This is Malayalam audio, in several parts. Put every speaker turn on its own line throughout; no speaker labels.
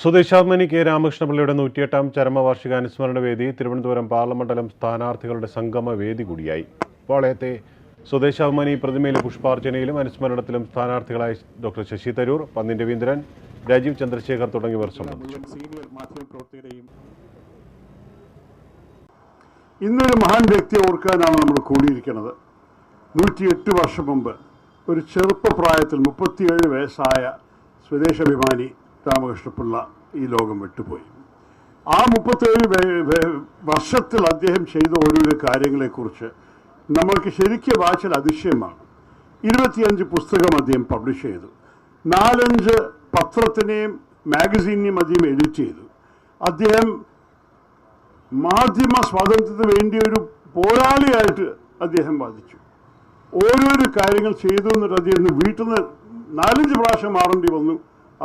സ്വദേശാത്മനി കെ രാമകൃഷ്ണപിള്ളയുടെ നൂറ്റിയെട്ടാം ചരമവാർഷിക അനുസ്മരണ വേദി തിരുവനന്തപുരം പാർലമെന്റലം സ്ഥാനാർത്ഥികളുടെ സംഗമ വേദി കൂടിയായി. പാളയത്തെ സ്വദേശാഭിമാനി പ്രതിമയിലെ പുഷ്പാർച്ചനയിലും അനുസ്മരണത്തിലും സ്ഥാനാർത്ഥികളായ ഡോക്ടർ ശശി തരൂർ പന്നിൻ രവീന്ദ്രൻ രാജീവ് ചന്ദ്രശേഖർ തുടങ്ങിയവർ സംബന്ധിച്ചു.
ഇന്നൊരു മഹാൻ വ്യക്തിയെ ഓർക്കാനാണ് നമ്മൾ കൂടിയിരിക്കുന്നത്. നൂറ്റിയെട്ട് വർഷം മുമ്പ് ഒരു ചെറുപ്പപ്രായത്തിൽ മുപ്പത്തിയേഴ് വയസ്സായ സ്വദേശാഭിമാനി രാമകൃഷ്ണപിള്ള ഈ ലോകം വിട്ടുപോയി. ആ മുപ്പത്തേഴ് വർഷത്തിൽ അദ്ദേഹം ചെയ്ത ഓരോരോ കാര്യങ്ങളെക്കുറിച്ച് നമ്മൾക്ക് ശരിക്കും വായിച്ചാൽ അതിശയമാണ്. ഇരുപത്തിയഞ്ച് പുസ്തകം അദ്ദേഹം പബ്ലിഷ് ചെയ്തു. നാലഞ്ച് പത്രത്തിനെയും മാഗസീനെയും അദ്ദേഹം എഡിറ്റ് ചെയ്തു. അദ്ദേഹം മാധ്യമ സ്വാതന്ത്ര്യത്തിന് വേണ്ടി ഒരു പോരാളിയായിട്ട് അദ്ദേഹം വാദിച്ചു. ഓരോരോ കാര്യങ്ങൾ ചെയ്തു എന്നിട്ട് അദ്ദേഹം വീട്ടിൽ നിന്ന് നാലഞ്ച് പ്രാവശ്യം മാറേണ്ടി വന്നു.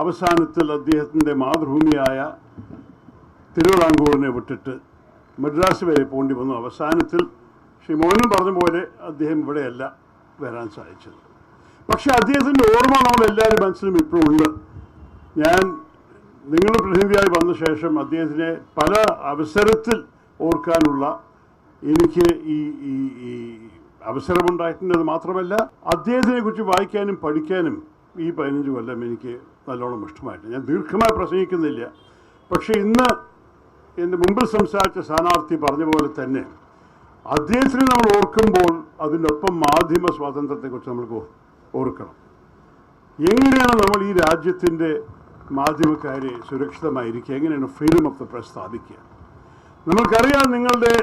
അവസാനത്തിൽ അദ്ദേഹത്തിന്റെ മാതൃഭൂമിയായ തിരുവിതാംകൂറിനെ വിട്ടിട്ട് മദ്രാസ് വരെ പോകേണ്ടി വന്നു. അവസാനത്തിൽ ശ്രീ മോഹനും പറഞ്ഞ പോലെ അദ്ദേഹം ഇവിടെയല്ല വരാൻ സാധിച്ചത്. പക്ഷേ അദ്ദേഹത്തിന്റെ ഓർമ്മ നമ്മളെല്ലാവരും മനസ്സിലും ഇപ്പോഴും ഉണ്ട്. ഞാൻ നിങ്ങൾ പ്രതിനിധിയായി വന്ന ശേഷം അദ്ദേഹത്തിനെ പല അവസരത്തിൽ ഓർക്കാനുള്ള എനിക്ക് ഈ ഈ അവസരമുണ്ടായിട്ടുള്ളത് മാത്രമല്ല അദ്ദേഹത്തിനെ കുറിച്ച് വായിക്കാനും പഠിക്കാനും ഈ പതിനഞ്ച് കൊല്ലം എനിക്ക് നല്ലോണം ഇഷ്ടമായിട്ട് ഞാൻ ദീർഘമായി പ്രസംഗിക്കുന്നില്ല. പക്ഷേ ഇന്ന് എന്റെ മുമ്പിൽ സംസാരിച്ച സ്ഥാനാർത്ഥി പറഞ്ഞ പോലെ തന്നെ അദ്ദേഹത്തിനെ നമ്മൾ ഓർക്കുമ്പോൾ അതിനൊപ്പം മാധ്യമ സ്വാതന്ത്ര്യത്തെക്കുറിച്ച് നമ്മൾ ഓർക്കണം. എങ്ങനെയാണ് നമ്മൾ ഈ രാജ്യത്തിന്റെ മാധ്യമക്കാരെ സുരക്ഷിതമായിരിക്കുക? എങ്ങനെയാണ് ഫ്രീഡം ഓഫ് ദ പ്രസ് സ്ഥാപിക്കുക? നമ്മൾക്കറിയാം നിങ്ങളുടെ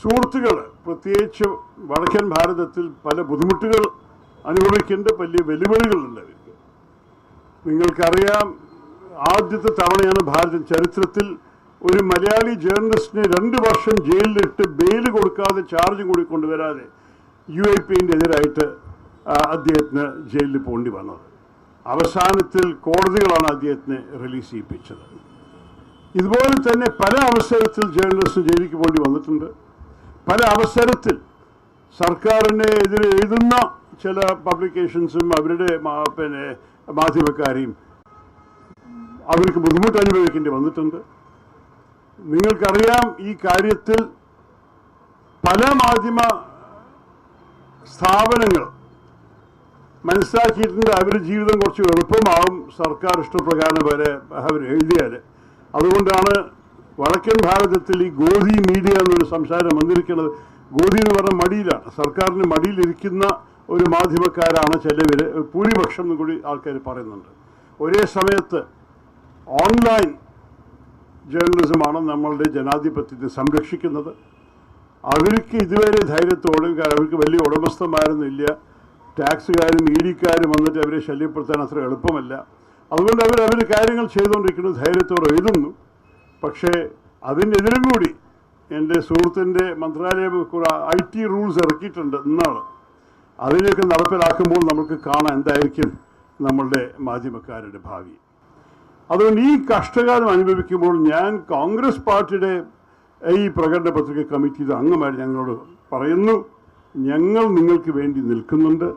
സുഹൃത്തുക്കൾ പ്രത്യേകിച്ച് വടക്കൻ ഭാരതത്തിൽ പല ബുദ്ധിമുട്ടുകൾ അനുഭവിക്കേണ്ട വലിയ വെല്ലുവിളികളുണ്ട് അവർക്ക് നിങ്ങൾക്കറിയാം ആദ്യത്തെ തവണയാണ് ഭാരത ചരിത്രത്തിൽ ഒരു മലയാളി ജേർണലിസ്റ്റിനെ രണ്ട് വർഷം ജയിലിലിട്ട് ബെയിൽ കൊടുക്കാതെ ചാർജ് കൂടി കൊണ്ടുവരാതെ യു ഐ പിന്റെ എതിരായിട്ട് അദ്ദേഹത്തിന് ജയിലിൽ പോകേണ്ടി വന്നത്. അവസാനത്തിൽ കോടതികളാണ് അദ്ദേഹത്തിനെ റിലീസ് ചെയ്യിപ്പിച്ചത്. ഇതുപോലെ തന്നെ പല അവസരത്തിൽ ജേർണലിസ്റ്റ് ജയിലിലേക്ക് പോണ്ടി വന്നിട്ടുണ്ട്. പല അവസരത്തിൽ സർക്കാരിനെ എതിരെ എഴുതുന്ന ചില പബ്ലിക്കേഷൻസും അവരുടെ പിന്നെ മാധ്യമക്കാരെയും അവർക്ക് ബുദ്ധിമുട്ട് അനുഭവിക്കേണ്ടി വന്നിട്ടുണ്ട്. നിങ്ങൾക്കറിയാം ഈ കാര്യത്തിൽ പല മാധ്യമ സ്ഥാപനങ്ങൾ മനസ്സിലാക്കിയിട്ടുണ്ട് അവരുടെ ജീവിതം കുറച്ച് എളുപ്പമാവും സർക്കാർ ഇഷ്ടപ്രകാരം വരെ അവർ എഴുതിയാൽ അതുകൊണ്ടാണ് വടക്കൻ ഭാരതത്തിൽ ഈ ഗോധി മീഡിയ എന്നൊരു സംസാരം വന്നിരിക്കുന്നത്. ഗോധി എന്ന് പറഞ്ഞ മടിയിലാണ്. സർക്കാരിന് മടിയിലിരിക്കുന്ന ഒരു മാധ്യമക്കാരാണ് ചിലവർ ഭൂരിപക്ഷം എന്നും കൂടി ആൾക്കാർ പറയുന്നുണ്ട്. ഒരേ സമയത്ത് ഓൺലൈൻ ജേർണലിസമാണ് നമ്മളുടെ ജനാധിപത്യത്തെ സംരക്ഷിക്കുന്നത്. അവർക്ക് ഇതുവരെ ധൈര്യത്തോടും അവർക്ക് വലിയ ഉടമസ്ഥന്മാരൊന്നുമില്ല ടാക്സുകാരും ഇ വന്നിട്ട് അവരെ ശല്യപ്പെടുത്താൻ അത്ര എളുപ്പമല്ല. അതുകൊണ്ട് അവർ അവർ കാര്യങ്ങൾ ചെയ്തുകൊണ്ടിരിക്കുന്നത് ധൈര്യത്തോടെ എഴുതുന്നു. പക്ഷേ അതിനെതിരും കൂടി എന്റെ സുഹൃത്തിന്റെ മന്ത്രാലയം ഐ ടി റൂൾസ് ഇറക്കിയിട്ടുണ്ട് ഇന്നാണ് അതിനെയൊക്കെ നടപ്പിലാക്കുമ്പോൾ നമുക്ക് കാണാൻ എന്തായിരിക്കും നമ്മളുടെ മാധ്യമക്കാരുടെ ഭാവി. അതുകൊണ്ട് ഈ കഷ്ടകാലം അനുഭവിക്കുമ്പോൾ ഞാൻ കോൺഗ്രസ് പാർട്ടിയുടെ ഈ പ്രകടന പത്രിക കമ്മിറ്റിയുടെ അംഗമായി ഞങ്ങളോട് പറയുന്നു ഞങ്ങൾ നിങ്ങൾക്ക് വേണ്ടി നിൽക്കുന്നുണ്ട്.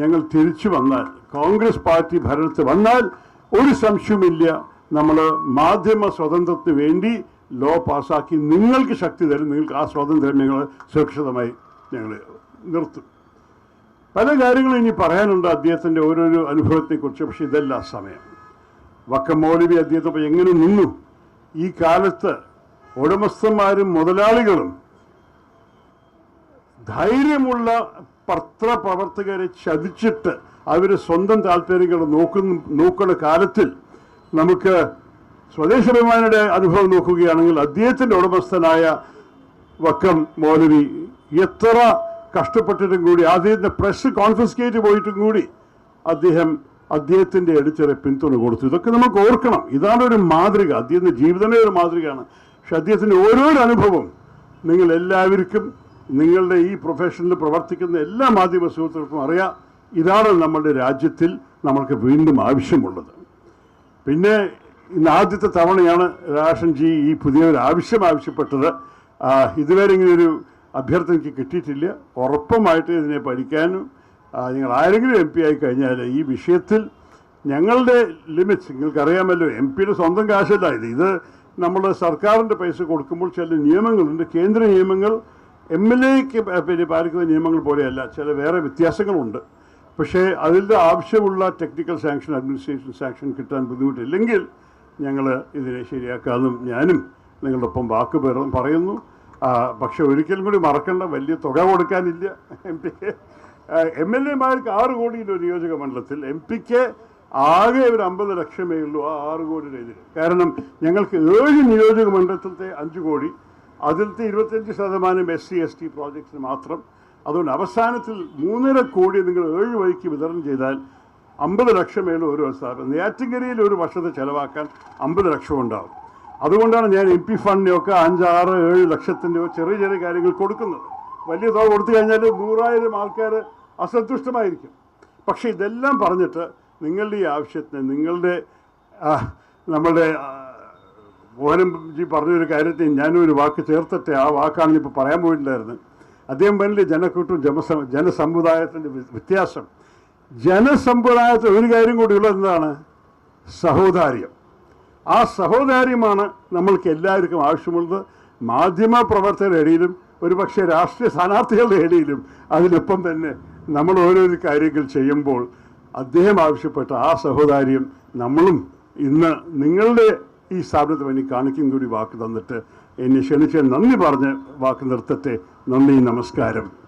ഞങ്ങൾ തിരിച്ചു വന്നാൽ കോൺഗ്രസ് പാർട്ടി ഭരണത്തിൽ വന്നാൽ ഒരു സംശയവുമില്ല. നമ്മൾ മാധ്യമ സ്വാതന്ത്ര്യത്തിന് വേണ്ടി ലോ പാസ്സാക്കി നിങ്ങൾക്ക് ശക്തി തരും. നിങ്ങൾക്ക് ആ സ്വാതന്ത്ര്യം ഞങ്ങൾ സുരക്ഷിതമായി ഞങ്ങൾ നിർത്തും. പല കാര്യങ്ങളും ഇനി പറയാനുണ്ട് അദ്ദേഹത്തിന്റെ ഓരോരോ അനുഭവത്തെക്കുറിച്ച് പക്ഷേ ഇതല്ല സമയം. വക്കം മൗലവി അദ്ദേഹത്തെ എങ്ങനെ നിന്നു? ഈ കാലത്ത് ഉടമസ്ഥന്മാരും മുതലാളികളും ധൈര്യമുള്ള പത്രപ്രവർത്തകരെ ചതിച്ചിട്ട് അവർ സ്വന്തം താല്പര്യങ്ങൾ നോക്കുന്ന നോക്കുന്ന കാലത്തിൽ നമുക്ക് സ്വദേശാഭിമാനിയുടെ അനുഭവം നോക്കുകയാണെങ്കിൽ അദ്ദേഹത്തിന്റെ ഉടമസ്ഥനായ വക്കം മൗലവി എത്ര കഷ്ടപ്പെട്ടിട്ടും കൂടി അദ്ദേഹത്തിന്റെ പ്രസ് കോൺഫിസ്കേറ്റ് പോയിട്ടും കൂടി അദ്ദേഹം അദ്ദേഹത്തിന്റെ എഡിറ്ററെ പിന്തുണ കൊടുത്തു. ഇതൊക്കെ നമുക്ക് ഓർക്കണം. ഇതാണ് ഒരു മാതൃക. അദ്ദേഹത്തിന്റെ ജീവിതമേ ഒരു മാതൃകയാണ്. പക്ഷെ അദ്ദേഹത്തിന്റെ ഓരോ അനുഭവം നിങ്ങൾ എല്ലാവർക്കും നിങ്ങളുടെ ഈ പ്രൊഫഷനിൽ പ്രവർത്തിക്കുന്ന എല്ലാ മാധ്യമ സുഹൃത്തുക്കൾക്കും അറിയാം. ഇതാണ് നമ്മളുടെ രാജ്യത്തിൽ നമ്മൾക്ക് വീണ്ടും ആവശ്യമുള്ളത്. പിന്നെ ഇന്ന് ആദ്യത്തെ തവണയാണ് രാഷൻജി ഈ പുതിയൊരു ആവശ്യം ആവശ്യപ്പെട്ടത്. ഇതുവരെ ഇങ്ങനെ ഒരു അഭ്യർത്ഥന എനിക്ക് കിട്ടിയിട്ടില്ല. ഉറപ്പമായിട്ട് ഇതിനെ പഠിക്കാനും നിങ്ങൾ ആരെങ്കിലും എം പി ആയി കഴിഞ്ഞാൽ ഈ വിഷയത്തിൽ ഞങ്ങളുടെ ലിമിറ്റ്സ് നിങ്ങൾക്കറിയാമല്ലോ എം പിയുടെ സ്വന്തം കാശല്ല ഇത്. ഇത് നമ്മൾ സർക്കാരിന്റെ പൈസ കൊടുക്കുമ്പോൾ ചില നിയമങ്ങളുണ്ട്. കേന്ദ്ര നിയമങ്ങൾ എം എൽ എക്ക് പിന്നെ പാലിക്കുന്ന നിയമങ്ങൾ പോലെയല്ല. ചില വേറെ വ്യത്യാസങ്ങളുണ്ട്. പക്ഷേ അതിന്റെ ആവശ്യമുള്ള ടെക്നിക്കൽ സാങ്ഷൻ അഡ്മിനിസ്ട്രേഷൻ സാങ്ഷൻ കിട്ടാൻ ബുദ്ധിമുട്ടില്ലെങ്കിൽ ഞങ്ങൾ ഇതിനെ ശരിയാക്കാമെന്നും ഞാനും നിങ്ങളുടെ ഒപ്പം വാക്ക് പറയുന്നു. പക്ഷെ ഒരിക്കലും കൂടി മറക്കേണ്ട വലിയ തുക കൊടുക്കാനില്ല. എം പിക്ക് എം എൽ എമാർക്ക് ആറ് കോടിയുടെ ഒരു നിയോജക മണ്ഡലത്തിൽ എം പിക്ക് ആകെ ഒരു അമ്പത് ലക്ഷമേ ഉള്ളൂ ആ ആറ് കോടിയുടെ ഇതിൽ കാരണം ഞങ്ങൾക്ക് ഏഴ് നിയോജക മണ്ഡലത്തിലത്തെ അഞ്ച് കോടി അതിലത്തെ ഇരുപത്തഞ്ച് ശതമാനം എസ് സി എസ് ടി പ്രോജക്ട്സിന് മാത്രം. അതുകൊണ്ട് അവസാനത്തിൽ മൂന്നര കോടി നിങ്ങൾ ഏഴ് വഴിക്ക് വിതരണം ചെയ്താൽ അമ്പത് ഉള്ളൂ ഓരോ സ്ഥാപനം നെയ്യാറ്റിൻകരയിൽ ഒരു വർഷത്തെ ചെലവാക്കാൻ അമ്പത് ലക്ഷം ഉണ്ടാവും. അതുകൊണ്ടാണ് ഞാൻ എം പി ഫണ്ടിനെയൊക്കെ അഞ്ചാറ് ഏഴ് ലക്ഷത്തിന്റെയോ ചെറിയ ചെറിയ കാര്യങ്ങൾ കൊടുക്കുന്നത്. വലിയ തുക കൊടുത്തു കഴിഞ്ഞാൽ നൂറായിരം ആൾക്കാർ അസന്തുഷ്ടമായിരിക്കും. പക്ഷേ ഇതെല്ലാം പറഞ്ഞിട്ട് നിങ്ങളുടെ ഈ ആവശ്യത്തിന് നിങ്ങളുടെ നമ്മളുടെ ആ, മോഹനം ജി പറഞ്ഞൊരു കാര്യത്തിൽ ഒരു വാക്ക് ചേർത്തിട്ട് ആ വാക്കാണ് ഇപ്പോൾ പറയാൻ പോയിട്ടുണ്ടായിരുന്നത് അദ്ദേഹം വലിയ ജനക്കൂട്ടും ജനസ ജനസമുദായത്തിന്റെ വ്യ- വ്യത്യാസം. ജനസമ്പ്രദായത്തിൽ ഒരു കാര്യം കൂടി ഉള്ളത് എന്താണ് സഹോദാര്യം. ആ സഹോദാര്യമാണ് നമ്മൾക്ക് എല്ലാവർക്കും ആവശ്യമുള്ളത്. മാധ്യമ പ്രവർത്തകരുടെ ഇടയിലും ഒരുപക്ഷെ രാഷ്ട്രീയ സ്ഥാനാർത്ഥികളുടെ ഇടയിലും അതിനൊപ്പം തന്നെ നമ്മൾ ഓരോരോ കാര്യങ്ങൾ ചെയ്യുമ്പോൾ അദ്ദേഹം ആവശ്യപ്പെട്ട ആ സഹോദാര്യം നമ്മളും ഇന്ന് നിങ്ങളുടെ ഈ സ്ഥാപനത്തിന് വേണ്ടി കാണിക്കും കൂടി വാക്ക് തന്നിട്ട് എന്നെ ക്ഷണിച്ച് നന്ദി പറഞ്ഞ് വാക്ക് നിർത്തട്ടെ. നന്ദി നമസ്കാരം.